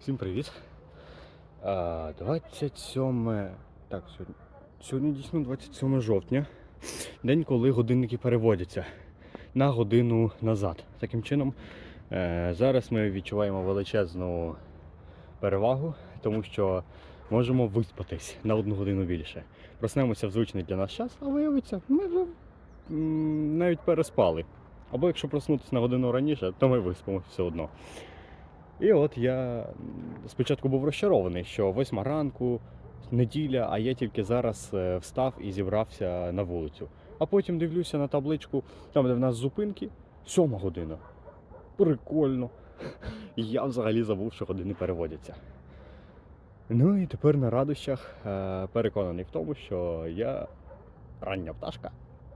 Всім привіт. 27. Так, сьогодні. Сьогодні дійсно 27 жовтня. День, коли годинники переводяться на годину назад. Таким чином, е, зараз ми відчуваємо величезну перевагу, тому що можемо виспатись на одну годину більше. Проснемося в звичний для нас час, а виявиться, ми вже навіть переспали. Або якщо проснутися на годину раніше, то ми виспимося все одно. І от я спочатку був розчарований, що восьма ранку, неділя, а я тільки зараз е, встав і зібрався на вулицю. А потім дивлюся на табличку, там, де в нас зупинки, сьома година. Прикольно. Я взагалі забув, що години переводяться. Ну і тепер на радощах е, переконаний в тому, що я рання пташка.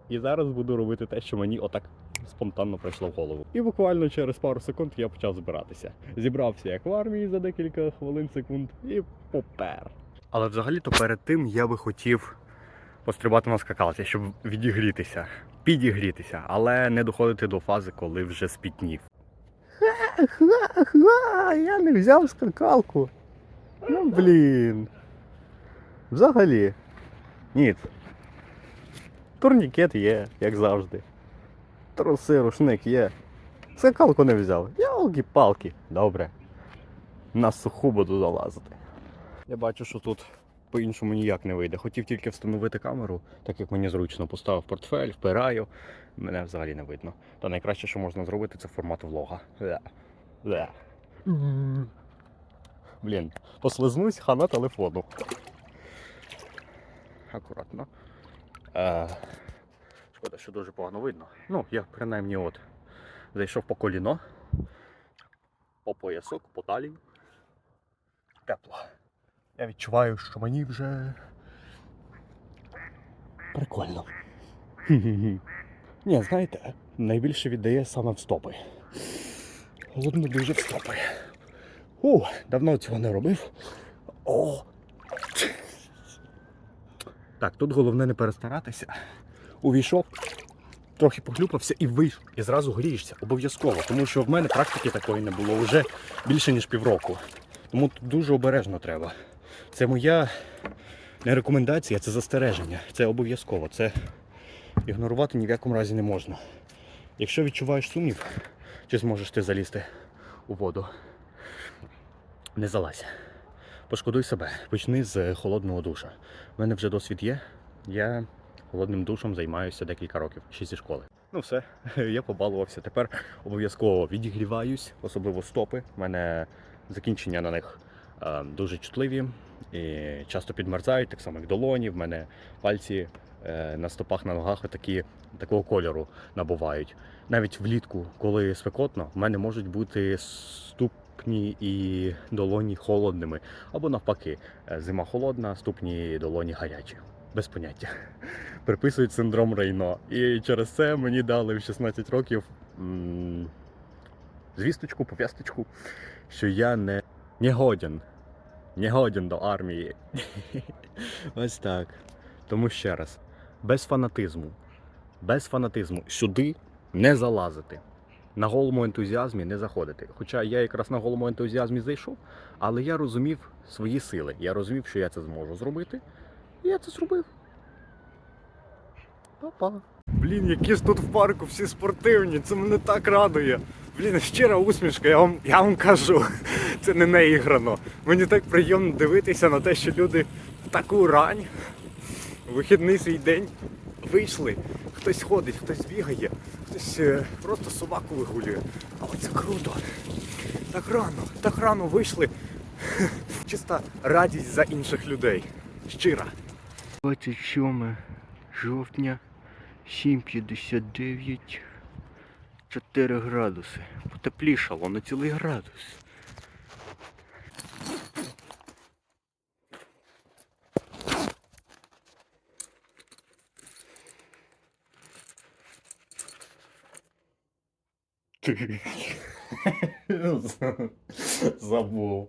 І зараз буду робити те, що мені отак спонтанно прийшло в голову. І буквально через пару секунд я почав збиратися. Зібрався як в армії за декілька хвилин секунд і попер. Але взагалі-то перед тим я би хотів пострибати на скакалці, щоб відігрітися, підігрітися, але не доходити до фази, коли вже спітнів. Ха-ха-ха, я не взяв скакалку. Ну блін. Взагалі. Ні. Турнікет є, як завжди. Труси, рушник є. Скакалку не взяв. Ялки-палки. Добре. На суху буду залазити. Я бачу, що тут по-іншому ніяк не вийде. Хотів тільки встановити камеру, так як мені зручно поставив портфель, впираю. Мене взагалі не видно. Та найкраще, що можна зробити, це формат влога. Блін, послизнусь хана телефону. Акуратно. Е, шкода, що дуже погано видно. Ну, я принаймні от зайшов по коліно, по поясок, по талію. Тепло. Я відчуваю, що мені вже прикольно. Ні, знаєте, найбільше віддає саме в стопи. Голодно дуже в стопи. У, давно цього не робив. О! Так, тут головне не перестаратися. Увійшов, трохи поклюпався і вийшов. І зразу грієшся. Обов'язково. Тому що в мене практики такої не було вже більше, ніж півроку. Тому тут дуже обережно треба. Це моя не рекомендація, це застереження. Це обов'язково. Це ігнорувати ні в якому разі не можна. Якщо відчуваєш сумнів, чи зможеш ти залізти у воду, не залазь. Пошкодуй себе, почни з холодного душа. У мене вже досвід є. Я холодним душем займаюся декілька років, ще зі школи. Ну все, я побалувався. Тепер обов'язково відігріваюсь, особливо стопи. У мене закінчення на них е, дуже чутливі і часто підмерзають, так само як долоні. В мене пальці е, на стопах, на ногах такі, такого кольору набувають. Навіть влітку, коли спекотно, в мене можуть бути ступні і долоні холодними. Або навпаки, е, зима холодна, ступні і долоні гарячі. Без поняття. Приписують синдром Рейно. І через це мені дали в 16 років м- звісточку, пов'язочку, що я не, не годен. Не годен до армії. Ось так. Тому ще раз, без фанатизму. Без фанатизму. Сюди не залазити. На голому ентузіазмі не заходити. Хоча я якраз на голому ентузіазмі зайшов, але я розумів свої сили. Я розумів, що я це зможу зробити. І я це зробив. Па-па. Блін, які тут в парку всі спортивні, це мене так радує. Блін, щира усмішка, я вам, я вам кажу. Це не наіграно. Мені так приємно дивитися на те, що люди в таку рань, вихідний свій день вийшли. Хтось ходить, хтось бігає, хтось е, просто собаку вигулює. Але це круто. Так рано, так рано вийшли. Чиста радість за інших людей. Щира. 27 жовтня, 7.59, 4 градуси. Потеплішало на цілий градус. Забув.